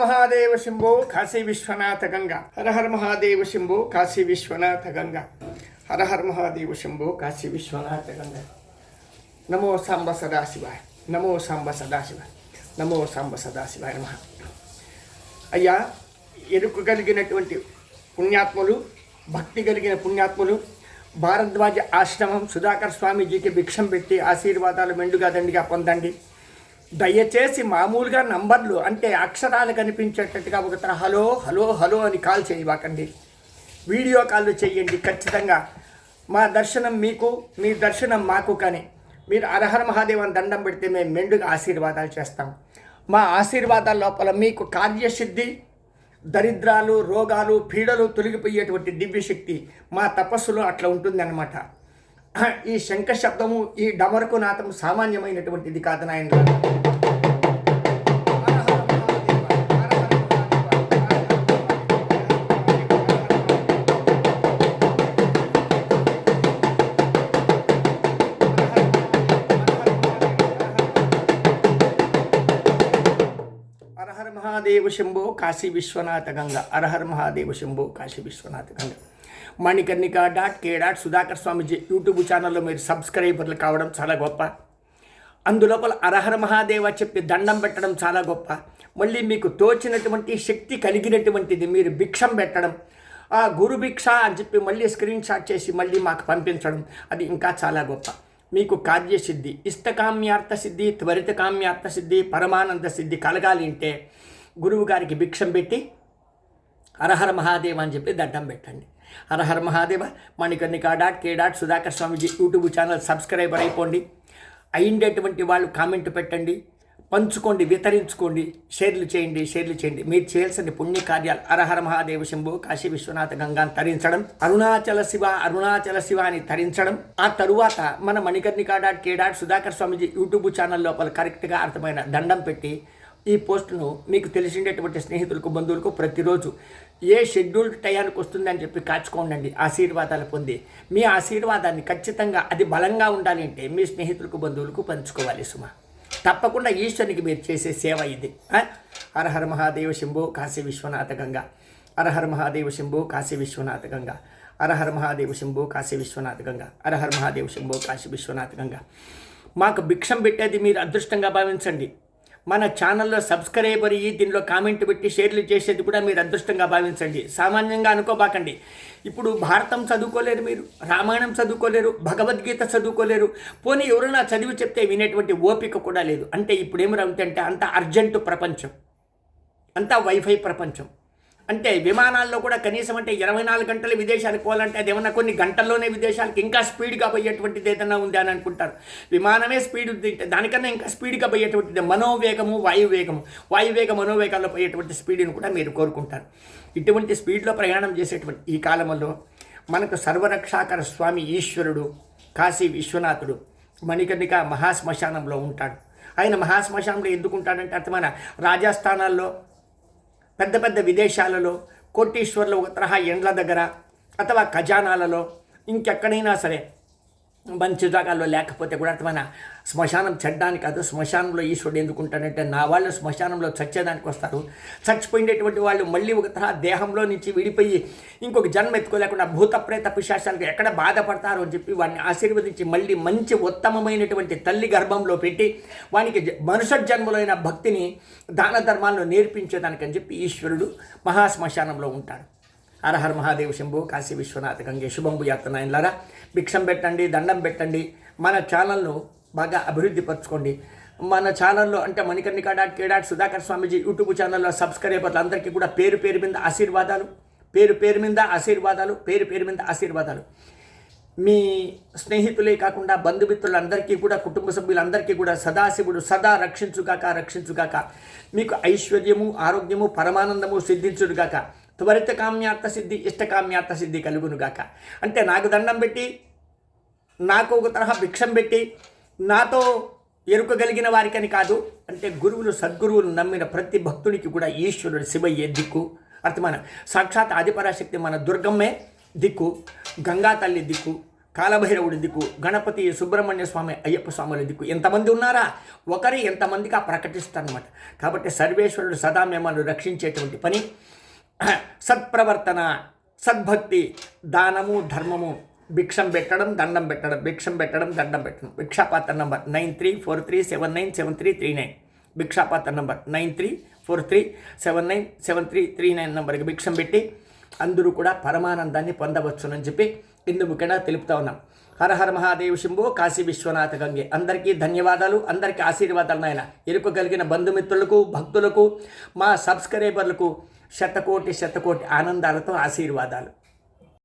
మహాదేవ శంభో కాశీ విశ్వనాథ గంగా. హర హర మహాదేవ శంభో కాశీ విశ్వనాథ గంగా. హర హర మహాదేవ శంభో కాశీ విశ్వనాథ గంగా. నమో సాంబ సదాశివాయ నమో సాంబ సదాశివాయ నమో సాంబ సదాశివాయ నమ. అయ్యా ఎరుకు కలిగినటువంటి పుణ్యాత్ములు భక్తి కలిగిన పుణ్యాత్ములు భారద్వాజ ఆశ్రమం సుధాకర్ స్వామీజీకి భిక్షం పెట్టి ఆశీర్వాదాలు మెండుగా దండిగా పొందండి. దయచేసి మామూలుగా నంబర్లు అంటే అక్షరాలు కనిపించేటట్టుగా ఒక హలో హలో హలో అని కాల్ చేయబాకండి. వీడియో కాల్ చేయండి ఖచ్చితంగా. మా దర్శనం మీకు మీ దర్శనం మాకు కానీ. మీరు అరహర మహాదేవన్ దండం పెడితే మేము మెండుగా ఆశీర్వాదాలు చేస్తాం. మా ఆశీర్వాదాల లోపల మీకు కార్యసిద్ధి దరిద్రాలు రోగాలు పీడలు తొలగిపోయేటువంటి దివ్యశక్తి మా తపస్సులో అట్లా ఉంటుంది అన్నమాట ఈ శంఖ శబ్దము ఈ డమరుకు నాతము సామాన్యమైనటువంటిది కాదు నాయన Mahadeva Shambho Kashi Vishwanatha Ganga. అరహర్ Mahadeva Shambho Kashi Vishwanatha Ganga. Manikarnika dot K dot Sudhakar Swamiji YouTube ఛానల్లో మీరు సబ్స్క్రైబర్లు కావడం చాలా గొప్ప. అందులోపల అరహర మహాదేవ చెప్పి దండం పెట్టడం చాలా గొప్ప. మళ్ళీ మీకు తోచినటువంటి శక్తి కలిగినటువంటిది మీరు భిక్షం పెట్టడం. ఆ గురు భిక్ష అని చెప్పి మళ్ళీ స్క్రీన్ షాట్ చేసి మళ్ళీ మాకు పంపించడం అది ఇంకా చాలా గొప్ప. మీకు కార్యసిద్ధి ఇష్టకామ్యార్థ సిద్ధి త్వరిత కామ్యార్థ సిద్ధి పరమానంద సిద్ధి కలగాలి అంటే గురువు గారికి భిక్షం పెట్టి హరహర మహాదేవ అని చెప్పి దండం పెట్టండి. Hara Hara Mahadeva Manikarnika dot K dot Sudhakar Swamiji YouTube channel subscriber అయిపోండి. అయిండేటువంటి వాళ్ళు కామెంట్ పెట్టండి. పంచుకోండి వితరించుకోండి. షేర్లు చేయండి షేర్లు చేయండి. మీరు చేయాల్సిన పుణ్య కార్యాలు అరహర మహాదేవ శంభు కాశీ విశ్వనాథ గంగాన్ని తరించడం అరుణాచల శివ అరుణాచల శివ అని తరించడం ఆ తరువాత మన Manikarnika dot K dot Sudhakar Swamiji YouTube channel లోపల కరెక్ట్గా అర్థమైన దండం పెట్టి ఈ పోస్టును మీకు తెలిసిండేటువంటి స్నేహితులకు బంధువులకు ప్రతిరోజు ఏ షెడ్యూల్ టయానికి వస్తుందని చెప్పి కాచుకోండి ఆశీర్వాదాలు పొంది. మీ ఆశీర్వాదాన్ని ఖచ్చితంగా అది బలంగా ఉండాలి అంటే మీ స్నేహితులకు బంధువులకు పంచుకోవాలి సుమ. తప్పకుండా ఈశ్వరునికి మీరు చేసే సేవ ఇది. హరహర మహాదేవ శంభో కాశీ విశ్వనాథ గంగా. హరహర మహాదేవ శంభో కాశీ విశ్వనాథ గంగా. హరహర మహాదేవ శంభో కాశీ విశ్వనాథ గంగా. హరహర మహాదేవ శంభో కాశీ విశ్వనాథ గంగా. మాకు భిక్షం పెట్టేది మీరు అదృష్టంగా భావించండి. మన ఛానల్లో సబ్స్క్రైబర్ అయ్యి దీనిలో కామెంట్ పెట్టి షేర్లు చేసేది కూడా మీరు అదృష్టంగా భావించండి. సామాన్యంగా అనుకోబాకండి. ఇప్పుడు భారతం చదువుకోలేరు మీరు రామాయణం చదువుకోలేరు భగవద్గీత చదువుకోలేరు. పోనీ ఎవరైనా చదివి చెప్తే వినేటువంటి ఓపిక కూడా లేదు. అంటే ఇప్పుడు అంటే అంత అర్జెంటు ప్రపంచం. అంతా వైఫై ప్రపంచం. అంటే విమానాల్లో కూడా కనీసం అంటే ఇరవై నాలుగు గంటలు విదేశాలకు పోవాలంటే అది ఏమన్నా కొన్ని గంటల్లోనే విదేశాలకు ఇంకా స్పీడ్గా పోయేటువంటిది ఏదైనా ఉంది అని అనుకుంటారు. విమానమే స్పీడ్ దానికన్నా ఇంకా స్పీడ్గా పోయేటువంటిది మనోవేగము వాయువేగము. వాయువేగ మనోవేగాల్లో పోయేటువంటి స్పీడ్ని కూడా మీరు కోరుకుంటారు. ఇటువంటి స్పీడ్లో ప్రయాణం చేసేటువంటి ఈ కాలంలో మనకు సర్వరక్షాకర స్వామి ఈశ్వరుడు కాశీ విశ్వనాథుడు మణికర్ణిక మహాశ్మశానంలో ఉంటాడు. ఆయన మహాశ్మశానంలో ఎందుకు ఉంటాడంటే అర్థమైన? రాజస్థానాల్లో పెద్ద పెద్ద విదేశాలలో కోటీశ్వర్లు ఒక తరహా ఎండ్ల దగ్గర అథవా ఖజానాలలో ఇంకెక్కడైనా సరే మంచి జాగాల్లో లేకపోతే కూడా అర్థమైన? శ్మశానం చెడ్డానికి కాదు శ్మశానంలో ఈశ్వరుడు ఎందుకుంటాడంటే నా వాళ్ళు శ్మశానంలో చచ్చేదానికి వస్తారు. చచ్చిపోయినటువంటి వాళ్ళు మళ్ళీ ఒక తరహా దేహంలో నుంచి విడిపోయి ఇంకొక జన్మ ఎత్తుకోలేకుండా భూత ప్రేత పిశాచాలకు ఎక్కడ బాధపడతారో అని చెప్పి వాడిని ఆశీర్వదించి మళ్ళీ మంచి ఉత్తమమైనటువంటి తల్లి గర్భంలో పెట్టి వానికి జ- జన్మలైన భక్తిని దాన ధర్మాలను నేర్పించేదానికని చెప్పి ఈశ్వరుడు మహాశ్మశానంలో ఉంటాడు. హరహర మహాదేవ్ శంభు కాశీ విశ్వనాథ గంగే శుభంబు యాత్రనాయనలారా భిక్షం పెట్టండి దండం పెట్టండి. మన ఛానల్ను బాగా అభివృద్ధి పరచుకోండి. మన ఛానల్లో అంటే Manikarnika dot K dot Sudhakar Swamiji YouTube ఛానల్లో సబ్స్క్రైబర్లు అందరికీ కూడా పేరు పేరు మీద ఆశీర్వాదాలు పేరు పేరు మీద ఆశీర్వాదాలు పేరు పేరు మీద ఆశీర్వాదాలు. మీ స్నేహితులే కాకుండా బంధుమిత్రులందరికీ కూడా కుటుంబ సభ్యులందరికీ కూడా సదాశివుడు సదా రక్షించుగాక రక్షించుగాక. మీకు ఐశ్వర్యము ఆరోగ్యము పరమానందము సిద్ధించుడుగాక. త్వరిత కామ్యార్థ సిద్ధి ఇష్టకామ్యార్థ సిద్ధి కలుగునుగాక అంటే నాకు దండం పెట్టి నాకు ఒక తరహా భిక్షం పెట్టి నాతో ఎరుకగలిగిన వారికని కాదు అంటే గురువులు సద్గురువులు నమ్మిన ప్రతి భక్తునికి కూడా ఈశ్వరుడు శివయ్యే దిక్కు. అర్థమైన? సాక్షాత్ ఆదిపరాశక్తి మన దుర్గమ్మే దిక్కు గంగా తల్లి దిక్కు కాలభైరవుడి దిక్కు గణపతి సుబ్రహ్మణ్య స్వామి అయ్యప్ప స్వాముల దిక్కు. ఎంతమంది ఉన్నారా? ఒకరి ఎంతమందికి ఆ ప్రకటిస్తారనమాట కాబట్టి సర్వేశ్వరుడు సదా మిమ్మల్ని రక్షించేటువంటి పని. సత్ప్రవర్తన సద్భక్తి దానము ధర్మము భిక్షం పెట్టడం దండం పెట్టడం భిక్షం పెట్టడం దండం పెట్టడం. భిక్షాపాత్ర number nine three four three seven nine seven three three nine. భిక్షాపాత్ర number nine three four three seven nine seven three three nine నంబర్కి భిక్షం పెట్టి అందరూ కూడా పరమానందాన్ని పొందవచ్చునని చెప్పి ఇందు ముఖ్యంగా తెలుపుతా ఉన్నాం. హర హర మహాదేవ్ శంభో కాశీ విశ్వనాథ గంగే. అందరికీ ధన్యవాదాలు అందరికీ ఆశీర్వాదాలు నాయన. ఇరుకు కలిగిన బంధుమిత్రులకు భక్తులకు మా సబ్స్క్రైబర్లకు శతకోటి శతకోటి ఆనందాలతో ఆశీర్వాదాలు.